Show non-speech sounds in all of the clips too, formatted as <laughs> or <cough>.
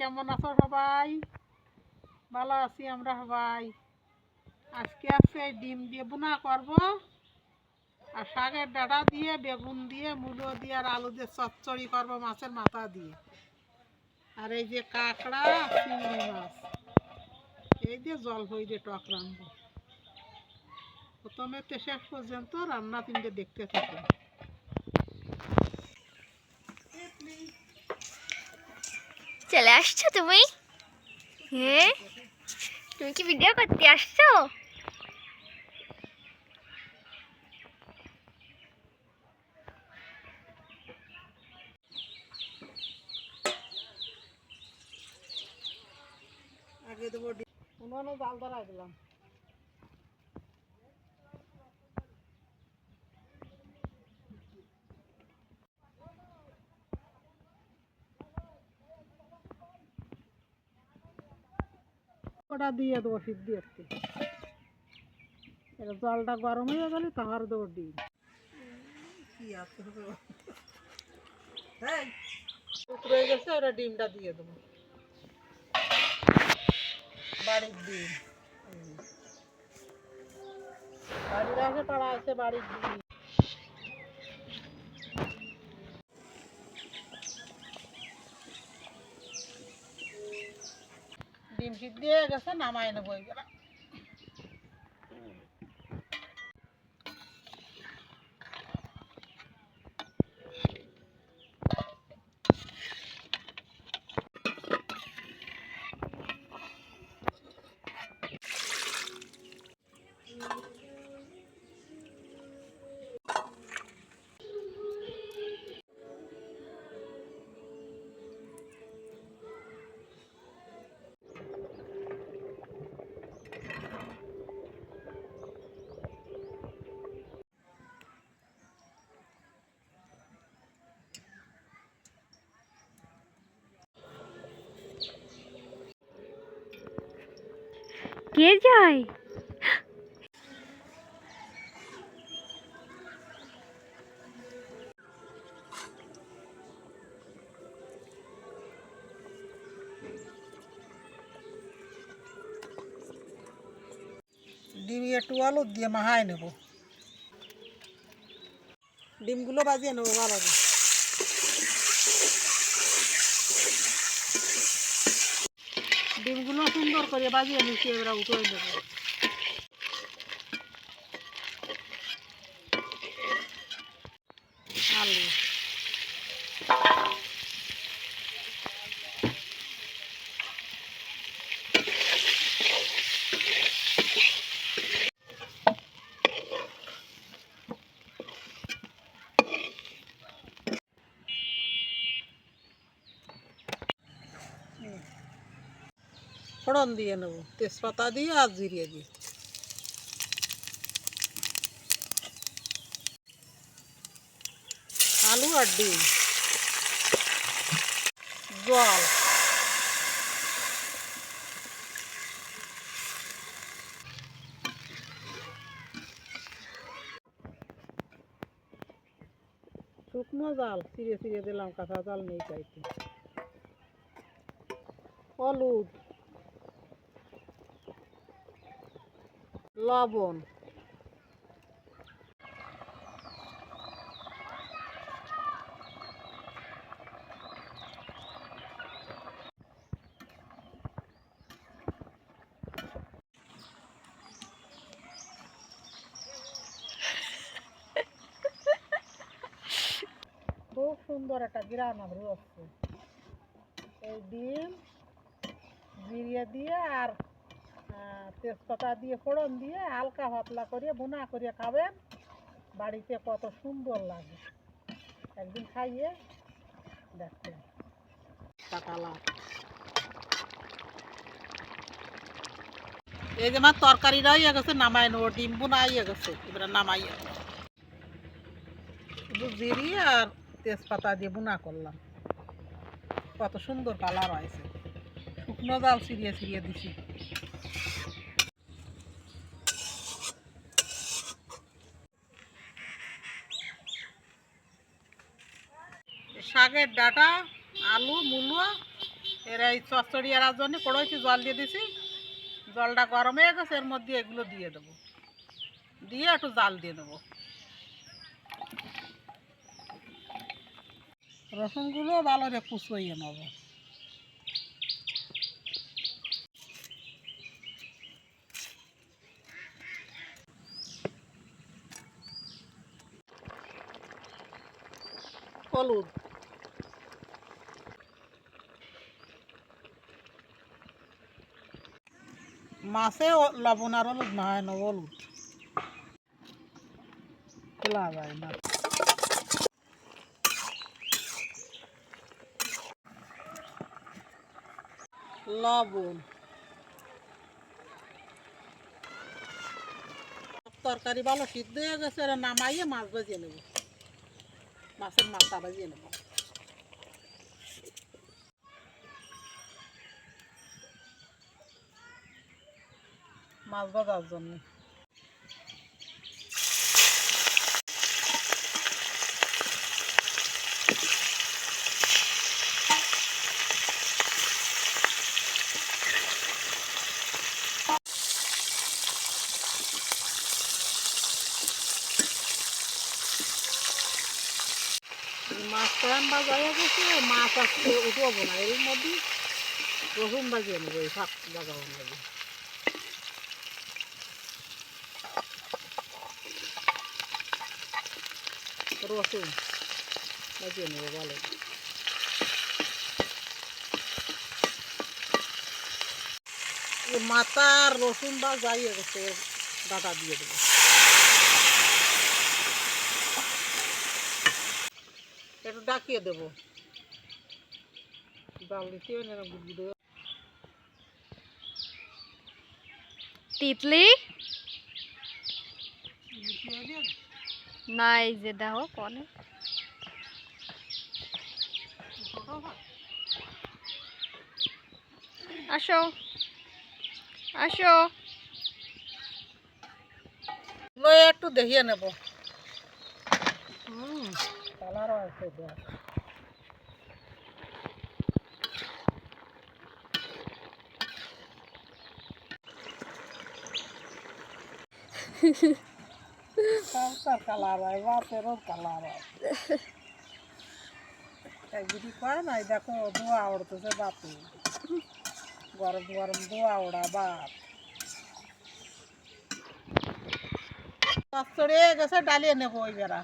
কেমন আছো সবাই? ভালো আছি আমরা সবাই। আজকে আছে ডিম দিয়ে বোনা করব। আর শাকের ডাঁটা দিয়ে, বেগুন দিয়ে, মুলো দিয়ে আর আলু দিয়ে চচ্চড়ি করব মাছের মাথা দিয়ে। আর এই যে কাঁকড়া, চিংড়ি মাছ। এই দিয়ে জল হই দিয়ে টক রাখব প্রথমে তো শেষ পর্যন্ত রান্না তিনটে দেখতে থাকুন চলে আসছো তুমি? হ্যাঁ তুমি কি ভিডিও করতে আসছো? আগে দেবো ডিম উনুনে জাল ধরা দিলাম। ওটা দিয়ে দেবো সিদ্ধি একটু। এটা জলটা গরম হয়ে গেলে তাহার দেবো ডিম। গেছে ওটা ডিমটা দিয়ে দেবো। বাড়ির হুম। বাড়ির আছে তারা আছে বাড়ির দিন ডিম সিদ্ধ হয়ে গেছে নামাই নেব এইগুলা কে যায়? ডিম একটু আলু দিয়ে মাহাই নেব। ডিমগুলো বাজিয়ে নেব ভালো করে। ডিমগুলো সুন্দর করে বাজিয়ে নিচ্ছি এবার উঠে নেব আলু ফোড়ন দিয়ে নেব তেজপাতা দিয়ে আর জিরিয়ে দিয়ে আলু আর ডিম জল শুকনো জাল চিড়ে চিড়ে দিলাম কাঁচা জাল নেই চাইতে হলুদ লবণ। খুব সুন্দর একটা গ্রাম আমার হচ্ছে এই ডিম জিরিয়ে দিয়ে আর তেজপাতা দিয়ে ফোড়ন দিয়ে হালকা পাতলা করে বোনা করে খাবেন। বাড়িতে কত সুন্দর লাগে। একদিন খাইয়ে দেখবেন। এই যে আমার তরকারিটা ইয়ে গেছে নামাই নেব, ডিম বোনা ইয়ে গেছে, এবারে নামাই শুধু জিরি আর তেজপাতা দিয়ে বোনা করলাম। কত সুন্দর কালার হয়েছে। শুকনো জাল ছিঁড়িয়ে ছিঁড়িয়ে দিছি। শাকের ডাটা, আলু, মূলো, এর এই চচ্চড়ি এরার জন্য কড়াইতে জল দিয়ে দিছি। জলটা গরম হয়ে গেছে, এর মধ্যে এগুলো দিয়ে দেবো। দিয়ে একটু জাল দিয়ে দেবো রসুনগুলো ভালো করে কুচইয়ে নেব। হলুদ। মাছে লবণ আর হলুদ, না হয় না হলুদ। খোলা যায় না। লবণ। তরকারি ভালো সিদ্ধ হয়ে গেছে নামাইয়ে মাছ ভাজিয়ে নেব। মাছের মাথা ভাজিয়ে নেব। মাছ ভাজার জন্য। মাছ আজকে উঠবো না। এর মধ্যে রসুন ভাজিয়ে নেব এই শাক ভাজা নেব রসুন ভাজিয়ে নেব, ভালো। মাথার রসুন বা যাই গেছে ডাটা দিয়ে দেবো। একটু ডাকিয়ে দেবো। জাল দিতে না গুড়গুড়ো তিতলি দিতে হবে না এই যে দেখো কনে। আসো আসো। লয়ে একটু দেখিয়ে নেব। হুম। কালার আছে দেখ। <laughs> সবটার কালার হয় বাপেরও কালার হয় কয় নাই দেখো ধোয়া উড়তেছে বাপে গরম গরম ধোয়া ওড়া বাপ চড়ে গেছে ডালিয়ে নেব ওই বেড়া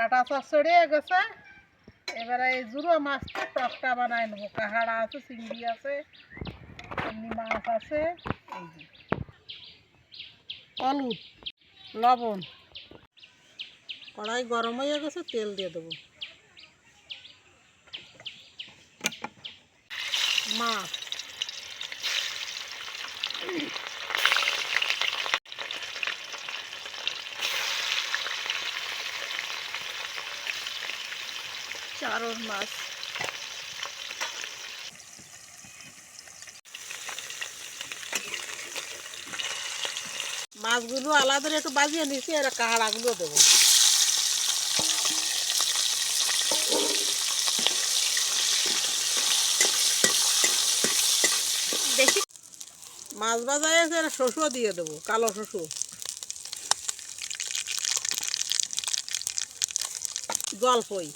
ডাটা চড়ে গেছে। এবারে এই জুড়ো মাছটা টকটা বানাই নেব। কাহাড়া আছে চিংড়ি আছে এমনি মাছ আছে। হলুদ লবণ। কড়াই গরম হয়ে গেছে, তেল দিয়ে দেবো। মাছ। চারোর মাছ মাছগুলো আলাদা একটু বাজিয়ে নিছি আর কাহাড়াগুলো দেবো। দেখি। মাছ আছে আর শস্য দিয়ে দেবো, কালো শস্য জলপই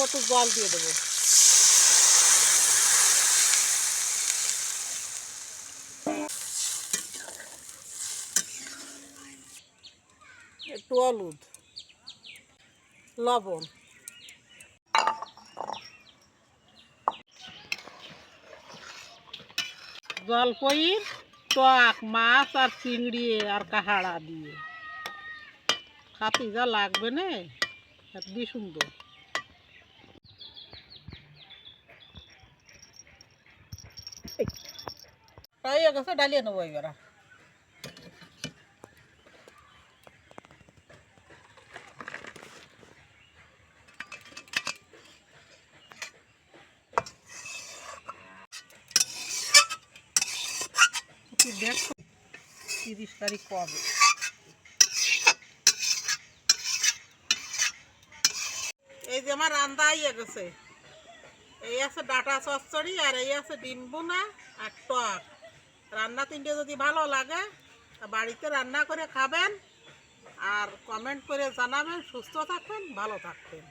কত জল দিয়ে দেবো। একটু হলুদ, লবণ। জলপইর, টক, মাছ আর চিংড়ি আর কাহাড়া দিয়ে। খাতি যা লাগবে না বি সুন্দর। প্রায় হয়ে গেছে, ডালিয়ে নেব এবার। দেখো তিরিশ তারিখ কবে। এই যে আমার রান্দা ইয়ে গেছে। এই আছে ডাটা চচ্চড়ি আর এই আছে ডিম আর টক। রান্না তিনটে যদি ভালো লাগে বাড়িতে রান্না করে খাবেন আর কমেন্ট করে জানাবেন। সুস্থ থাকবেন, ভালো থাকবেন।